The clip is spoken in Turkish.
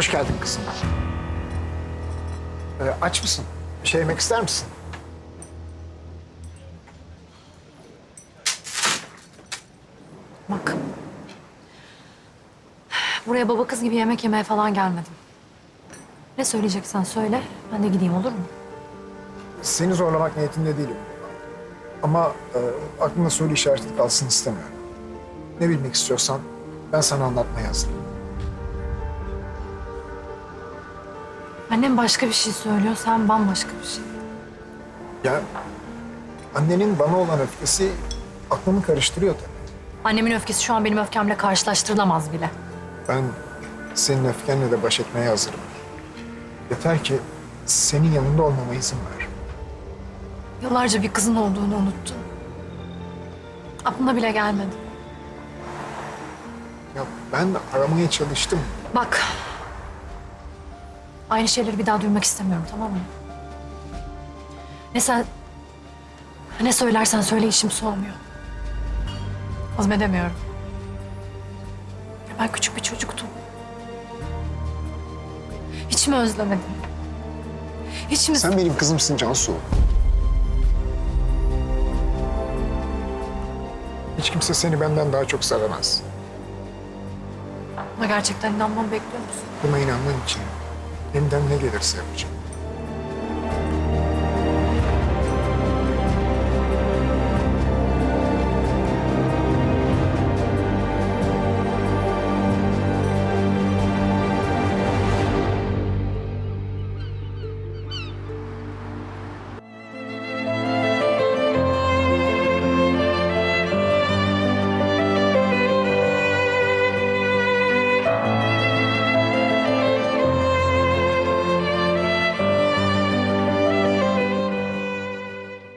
Hoş geldin kızım. Ee, aç mısın? Bir şey yemek ister misin? Bak. Buraya baba kız gibi yemek yemeye falan gelmedim. Ne söyleyeceksen söyle, ben de gideyim olur mu? Seni zorlamak niyetinde değilim. Ama e, aklımda soru işareti kalsın istemiyorum. Ne bilmek istiyorsan ben sana anlatmaya hazırım. Annem başka bir şey söylüyor, sen bambaşka bir şey. Ya annenin bana olan öfkesi aklımı karıştırıyor tabii. Annemin öfkesi şu an benim öfkemle karşılaştırılamaz bile. Ben senin öfkenle de baş etmeye hazırım. Yeter ki senin yanında olmama izin ver. Yıllarca bir kızın olduğunu unuttun. Aklına bile gelmedi. Ya ben de aramaya çalıştım. Bak. Aynı şeyleri bir daha duymak istemiyorum tamam mı? Ne sen... Ne söylersen söyle işim soğumuyor. Azmedemiyorum. Ya ben küçük bir çocuktum. Hiç mi özlemedin? Hiç mi... Sen benim kızımsın Cansu. Hiç kimse seni benden daha çok sevemez. Buna gerçekten inanmamı bekliyor musun? Buna inanman için elimden ne gelirse yapacağım.